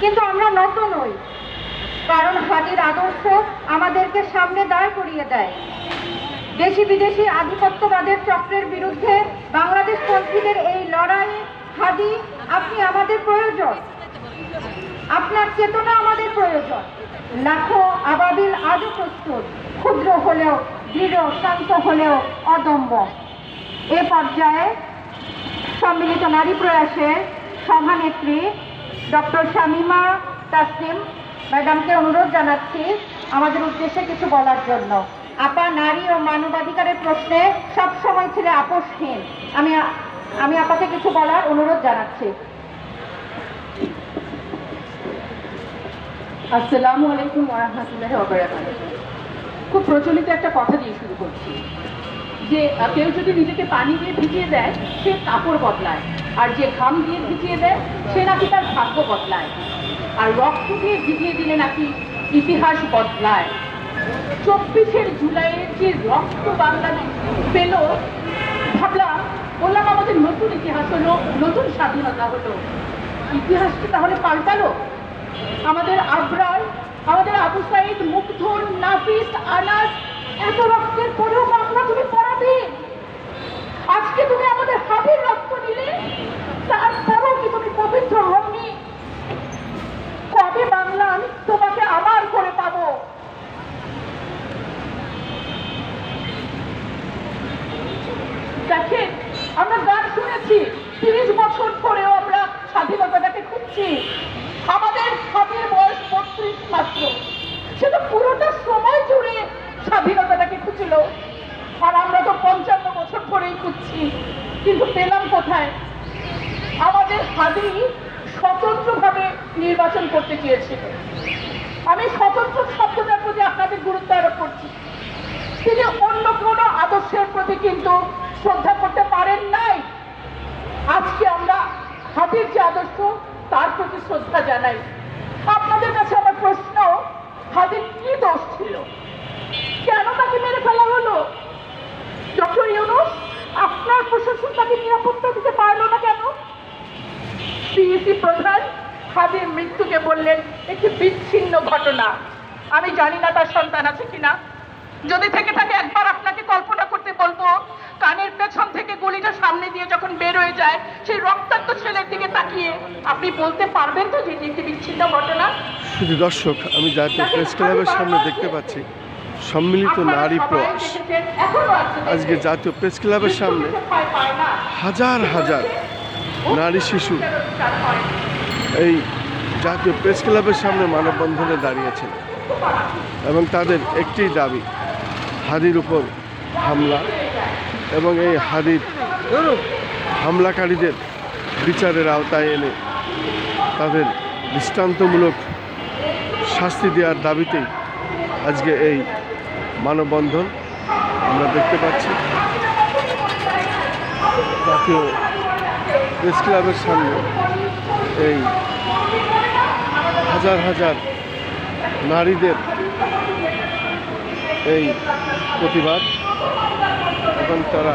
কিন্তু আমরা নত নই। কারণ হাদির আদর্শ আমাদেরকে সামনে দাঁড় করিয়ে দেয়। দেশি বিদেশি আধিপত্যবাদের চক্রের বিরুদ্ধে বাংলাদেশ পন্থীদের এই লড়াই, হাদি, আপনি আমাদের প্রয়োজন। আপনার চেতনা আমাদের প্রয়োজন। লাখো আবাবিল আজও প্রস্তুত। ক্ষুদ্র হলেও, দৃঢ়, শান্ত হলেও অদম্য। এ পর্যায়ে সম্মিলিত নারী প্রয়াসে সভানেত্রী ডক্টর শামিমা তাসলিম, ম্যাডামকে অনুরোধ জানাচ্ছি আমাদের উদ্দেশ্যে কিছু বলার জন্য। আপা, নারী ও মানবাধিকারের প্রশ্নে সব সময় ছিল আপোষহীন। আমি আমি আপাকে কিছু বলার অনুরোধ জানাচ্ছি। আসসালামু আলাইকুম ওরহামতুল্লাহ খুব প্রচলিত একটা কথা দিয়ে শুরু করছি। যে কেউ যদি নিজেকে পানি দিয়ে ভিজিয়ে দেয়, সে কাপড় বদলায়। আর যে ঘাম দিয়ে ভিজিয়ে দেয়, সে নাকি তার ভাগ্য বদলায়। আর রক্ত দিয়ে ভিজিয়ে দিলে নাকি ইতিহাস বদলায়। চব্বিশের জুলাইয়ের যে রক্ত বাংলাদেশ পেল, ভাবলাম, বললাম আমাদের নতুন ইতিহাস হলো, নতুন স্বাধীনতা হলো। ইতিহাসটা তাহলে পাল্টালো? আমাদের আবরার, আমাদের আবু সাইদ মুগ্ধন নাফিস আনাস, এত রক্তের পরেও বাংলা তুমি পড়াবে আজকে তুমি আমাদের হাবির রক্ত নিলে তারপরেও কি তুমি পবিত্র হওনি কবে বাংলা আমি তোমাকে আমার করে পাবো দেখেন আমরা গান শুনেছি। তিরিশ বছর পরেও আমরা স্বাধীনতাটাকে খুঁজছি। আমাদের স্বাধীন বয়স বত্রিশ মাত্র। সে তো পুরোটা সময় জুড়ে স্বাধীনতাটাকে খুঁজছিল। আর আমরা তো পঞ্চান্ন বছর ধরেই খুঁজছি। কিন্তু পেলাম কোথায়? আমাদের হাদি স্বতন্ত্রভাবে নির্বাচন করতে চেয়েছিল। আমি স্বতন্ত্র শব্দটার প্রতি আপনাদের গুরুত্ব আরোপ করছি। তিনি অন্য কোনো আদর্শের প্রতি কিন্তু শ্রদ্ধা করতে পারেন নাই। আজকে আমরা হাতির যে আদর্শ, তার প্রতি শ্রদ্ধা জানাই। আপনাদের কাছে আমার প্রশ্ন, হাতির কি দোষ ছিল? কেন তাকে মেরে ফেলা হলো? ডক্টর ইউনুস, আপনার প্রশাসন তাকে নিরাপত্তা দিতে পারল না কেন? সিইসি প্রধান হাদির মৃত্যুকে বললেন, একটি বিচ্ছিন্ন ঘটনা। আমি জানি না তার সন্তান আছে কিনা। যদি থেকে থাকে একবার আপনাকে কল্পনা করতে বলব কানের পেছন থেকে গুলিটা সামনে দিয়ে যখন বের হয়ে যায় সেই রক্তাক্ত ছেলের দিকে তাকিয়ে আপনি বলতে পারবেন তো যে এটি একটি বিচ্ছিন্ন ঘটনা? শুধু দর্শক আমি জাতীয় প্রেস ক্লাবের সামনে দেখতে পাচ্ছি সম্মিলিত নারী প্রয়াস। আজকে জাতীয় প্রেস ক্লাবের সামনে। হাজার হাজার নারী শিশু এই জাতীয় প্রেস ক্লাবের সামনে মানববন্ধনে দাঁড়িয়েছেন এবং তাদের একটি দাবি হাদির উপর হামলা এবং এই হাদির হামলাকারীদের বিচারের আওতায় এনে তাদের দৃষ্টান্তমূলক শাস্তি দেওয়ার দাবিতেই আজকে এই মানববন্ধন আমরা দেখতে পাচ্ছি। জাতীয় প্রেস ক্লাবের সামনে এই হাজার হাজার নারীদের এই প্রতিবাদ এবং তারা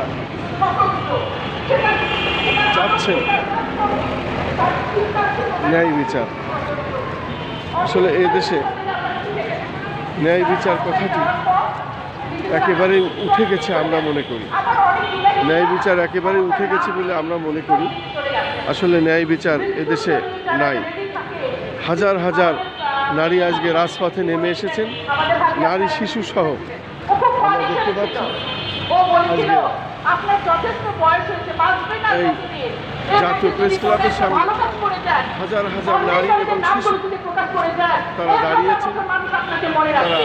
চাচ্ছেন ন্যায় বিচার। আসলে এ দেশে ন্যায় বিচার কথাটি একেবারে উঠে গেছে আমরা মনে করি। ন্যায় বিচার একেবারে উঠে গেছে বলে আমরা মনে করি। আসলে ন্যায় বিচার এদেশে নাই। হাজার হাজার নারী আজকে রাজপথে নেমে এসেছেন। নারী শিশু সহ আমরা দেখতে পাচ্ছি। আজকে এই? জাতীয় প্রেস ক্লাবের সামনে হাজার হাজার নারী এবং শিশু তারা দাঁড়িয়েছেন। তারা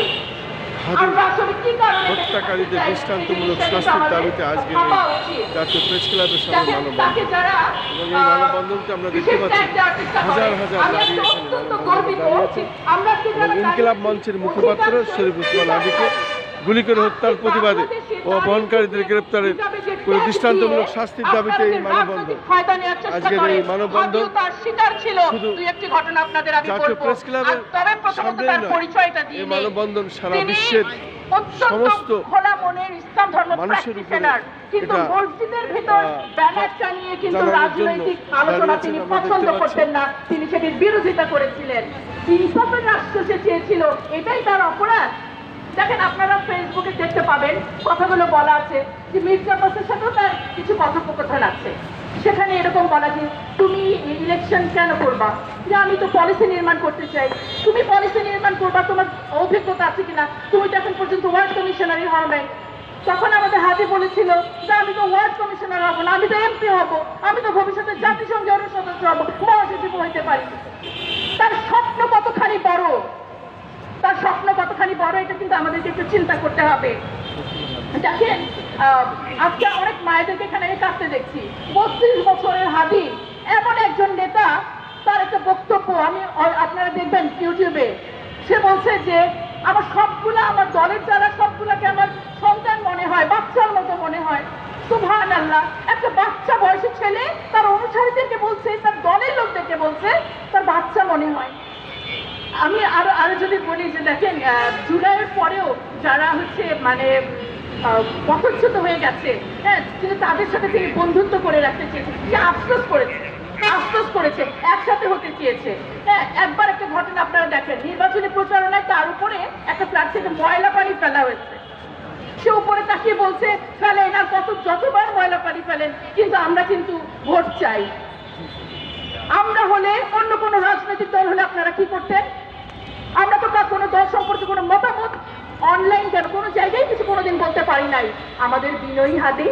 হত্যাকারীদের দৃষ্টান্তমূলক শাস্তির দাবিতে আজকে। জাতীয় প্রেস ক্লাবের সামনে মানববন্ধন। এবং এই মানববন্ধনকে আমরা দেখতে পাচ্ছি। হাজার হাজার নারী এখানে ইনকিলাব মঞ্চের মুখপাত্র শরীফ উসমান আদিকে গুলি করে হত্যার প্রতিবাদে ও অপহরণকারীদের গ্রেপ্তারের করে দৃষ্টান্তমূলক শাস্তির দাবিতে এই মানববন্ধন। আজকের এই মানববন্ধন শুধু জাতীয় প্রেস ক্লাবের দিয়ে এই মানববন্ধন সারা বিশ্বের সমস্ত মানুষের উপরে এটা, জানানোর জন্য দাঁড়িয়েছেন তিনি আমরা দেখতে পছন্দ পাচ্ছি। না তিনি সেটির বিরোধিতা করেছিলেন। ইনসাফের রাষ্ট্র সে চেয়েছিল এটাই তার অপরাধ। দেখেন, আপনারা ফেসবুকে দেখতে পাবেন, কথাগুলো বলা আছে যে মির্জা আব্বাসের সাথেও তার কিছু কথোপকথন আছে। সেখানে এরকম বলা যে, তুমি ইলেকশন কেন করবা? যে, আমি তো পলিসি নির্মাণ করতে চাই। তুমি পলিসি নির্মাণ করবা? তোমার অভিজ্ঞতা আছে কিনা? তুমি তো এখন পর্যন্ত ওয়ার্ড কমিশনারই হও নাই। তখন আমাদের হাতে বলেছিল যে, আমি তো ওয়ার্ড কমিশনার হব না, আমি তো এমপি হব। আমি তো ভবিষ্যতে জাতিসংঘের সদস্য হব। মহাসচিব হইতে পারি। তার স্বপ্ন কতখানি বড়? তার স্বপ্ন কতখানি বড়, এটা কিন্তু আমাদেরকে একটু চিন্তা করতে হবে। দেখেন আজকে অনেক মায়েদেরকে এখানে কাঁদতে দেখছি। বত্রিশ বছরের হাদি এমন একজন নেতা, তার একটা বক্তব্য আমি আপনারা দেখবেন ইউটিউবে। সে বলছে যে, আমার সবগুলো, আমার দলের যারা সবগুলোকে আমার সন্তান মনে হয়, বাচ্চার মতো মনে হয় সুভান আল্লাহ একটা বাচ্চা বয়সী ছেলে, তার অনুসারীদেরকে বলছে, তার দলের লোকদেরকে বলছে, তার বাচ্চা মনে হয়। আরও যদি বলি যে দেখেন জুলাইয়ের পরেও যারা হচ্ছে মানে পথচ্যুত হয়ে গেছে হ্যাঁ কিন্তু তাদের সাথে তিনি বন্ধুত্ব করে রাখতে চেয়েছে যে আফসোস করেছে আফসোস করেছে, একসাথে হতে চেয়েছে। হ্যাঁ একবার একটা ঘটনা আপনারা দেখেন, নির্বাচনী প্রচারণায় তার উপরে একটা ফ্ল্যাট থেকে ময়লা পানি ফেলা হয়েছে। সে উপরে তাকিয়ে বলছে ফেলেন আর কত, যতবার ময়লা পানি ফেলেন, কিন্তু আমরা কিন্তু ভোট চাই। আমরা হলে অন্য কোনো রাজনৈতিক দল হলে আপনারা কি করতেন? আমরা তো কোনো দল সম্পর্কে কোনো মতামত অনলাইন কেন? কোনো জায়গায় কিছু কোনোদিন বলতে পারি নাই। আমাদের বিনয়ী হাতে।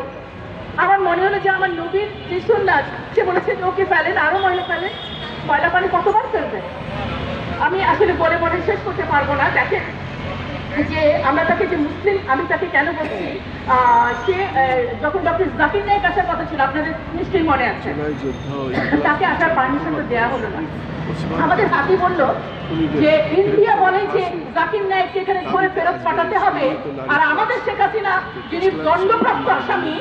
আমার মনে হলো যে আমার নবীর যে সন্ন্যাস, সে বলেছে যে ওকে ফেলেন আরও ময়লা ফেলেন ময়লা পানি কতবার ফেলবে? আমি আসলে বলে বলে শেষ করতে পারব না। দেখেন যে আমরা তাকে যে মুসলিম আমি তাকে কেন বলছি? সে যখন ডক্টর জাকির নায়ক আসার কথা ছিল আপনাদের নিশ্চয়ই মনে আছে। তাকে আসার পারমিশন তো দেওয়া হলো না। আমাদের হাতি বলল যে ইন্ডিয়া বলে যে জাকির নায়ককে এখানে ধরে ফেরত পাঠাতে হবে আর আমাদের শেখ হাসিনা যিনি দণ্ডপ্রাপ্ত আসামি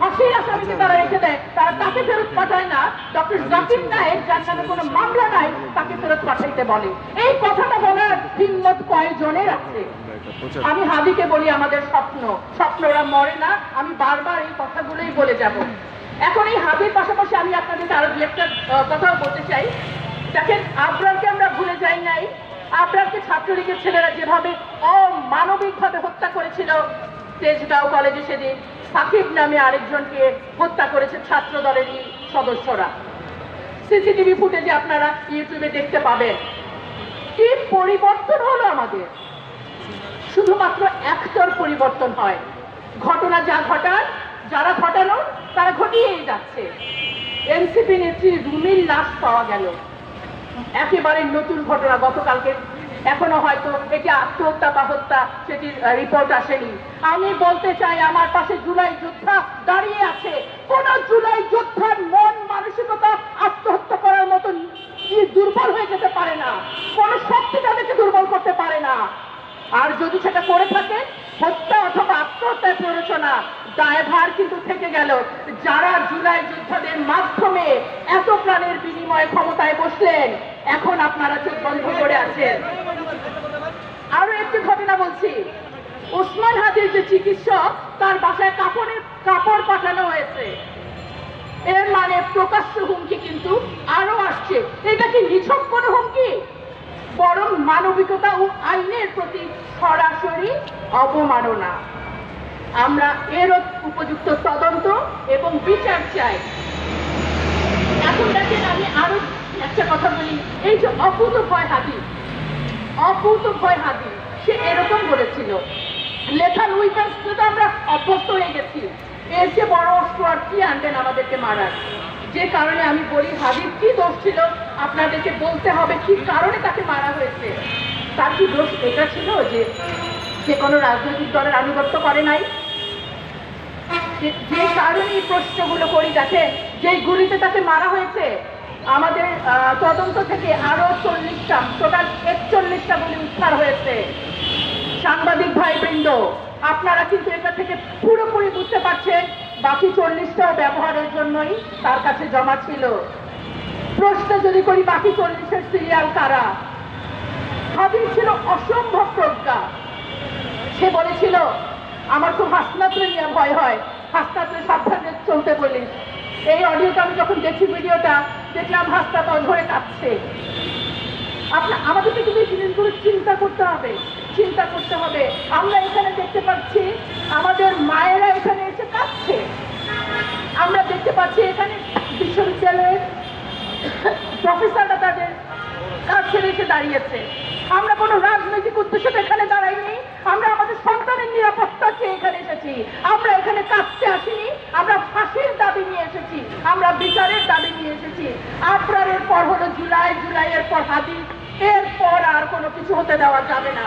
ফাঁসির আসামিকে তারা রেখে দেয় তারা তাকে ফেরত পাঠায় না। ডক্টর জাকির নায়ক যার নামে কোনো মামলা নাই তাকে ফেরত পাঠাইতে বলে। এই কথাটা বলার হিম্মত কয়েকজনের আছে? আমি হাদিকে বলি, আমাদের স্বপ্ন স্বপ্ন ওরা মরে না। আমি বারবার এই কথাগুলোই বলে যাব। এখন এই হাদির পাশাপাশি আমি আপনাদেরকে আরও দু একটা কথাও বলতে চাই। দেখেন, আবরারকে আমরা ভুলে যাই নাই। আবরারকে ছাত্রলীগের ছেলেরা যেভাবে অমানবিকভাবে হত্যা করেছিল, তেজগাঁও কলেজে সেদিন সাকিব নামে আরেকজনকে হত্যা করেছে ছাত্র দলেরই সদস্যরা। সিসিটিভি ফুটেজে আপনারা ইউটিউবে দেখতে পাবেন। কি পরিবর্তন হলো আমাদের। শুধুমাত্র একটার পরিবর্তন হয়। ঘটনা যা ঘটার, যারা ঘটানো, তারা ঘটিয়েই যাচ্ছে। এনসিপি নেত্রী রুমির লাশ পাওয়া গেল। একেবারে নতুন ঘটনা গতকালকে এখনও হয়তো এটি আত্মহত্যা বা হত্যা, সেটির রিপোর্ট আসেনি। আমি বলতে চাই, আমার পাশে জুলাই যোদ্ধা দাঁড়িয়ে আছে। কোন জুলাই যোদ্ধার মন মানসিকতা আত্মহত্যা করার মতো দুর্বল হয়ে যেতে পারে না। কোন শক্তি তাদেরকে দুর্বল করতে পারে না। আর যদি সেটা করে থাকে, হত্যা অথবা আত্মহত্যায় প্ররোচনা দায়ভার কিন্তু থেকে গেল। যারা জুলাই যোদ্ধাদের মাধ্যমে এত প্রাণের বিনিময়ে ক্ষমতায় বসলেন, এখন আপনারা চোখ বন্ধ করে আছেন। একটি ঘটনা বলছি, ওসমান হাদির যে চিকিৎসক, তার বাসায় কাপড়ের কাপড় পাঠানো হয়েছে। এর মানে প্রকাশ্য হুমকি কিন্তু আরও আসছে। এটা কি নিছক কোনো হুমকি? বরং মানবিকতা ও আইনের প্রতি সরাসরি অবমাননা। আমরা এর উপযুক্ত তদন্ত এবং বিচার চাই। এখন দেখেন আমি আরও একটা কথা বলি। এই যে অকুত ভয় হাতি অকুত ভয় হাতি সে এরকম বলেছিল। লেখার উইপেন্স তো আমরা অভ্যস্ত হয়ে গেছি। এর যে বড় অস্ত্র আর কি আনবেন আমাদেরকে মারার। যে কারণে আমি বলি হাদির কি দোষ ছিল? আপনাদেরকে বলতে হবে কি কারণে তাকে মারা হয়েছে? তার কি দোষ? এটা ছিল যে সে কোনো রাজনৈতিক দলের আনুগত্য করে নাই। যে- কারণে এই প্রশ্নগুলো করি দেখেন যেই গুলিতে তাকে মারা হয়েছে, আমাদের তদন্ত থেকে আরও চল্লিশটা, টোটাল একচল্লিশটা গুলি উদ্ধার হয়েছে। সাংবাদিক ভাই বৃন্দ আপনারা কিন্তু এটা থেকে পুরোপুরি বুঝতে পারছেন, বাকি চল্লিশটাও ব্যবহারের জন্যই তার কাছে জমা ছিল। প্রশ্ন যদি করি, বাকি চল্লিশের সিরিয়াল কারা? হাবিব ছিল অসম্ভব প্রজ্ঞা। সে বলেছিল, আমার খুব হাসনাত্রে নিয়ে ভয় হয়। হাসনাত্রে সাবধানে চলতে বলিস। এই অডিওটা আমি যখন দেখি ভিডিওটা, দেখলাম হাসনাত ধরে কাঁদছে আপনার, আমাদেরকে কিন্তু এই জিনিসগুলো চিন্তা করতে হবে, চিন্তা করতে হবে। আমরা এখানে দেখতে পাচ্ছি, আমাদের মায়েরা এখানে এসে কাঁদছে। আমরা দেখতে পাচ্ছি এখানে বিশ্ববিদ্যালয়ের প্রফেসররা তাদের কাজ ছেড়ে এসে দাঁড়িয়েছে। আমরা কোনো রাজনৈতিক উদ্দেশ্যে এখানে দাঁড়াইনি, আমরা আমাদের সন্তানের নিরাপত্তা চেয়ে এখানে এসেছি। আমরা এখানে কাঁদতে আসিনি, আমরা ফাঁসির দাবি নিয়ে এসেছি, আমরা বিচারের দাবি নিয়ে এসেছি। আবরারের পর হলো জুলাই, জুলাইয়ের পর হাদিস। এরপর আর কোনো কিছু হতে দেওয়া যাবে না।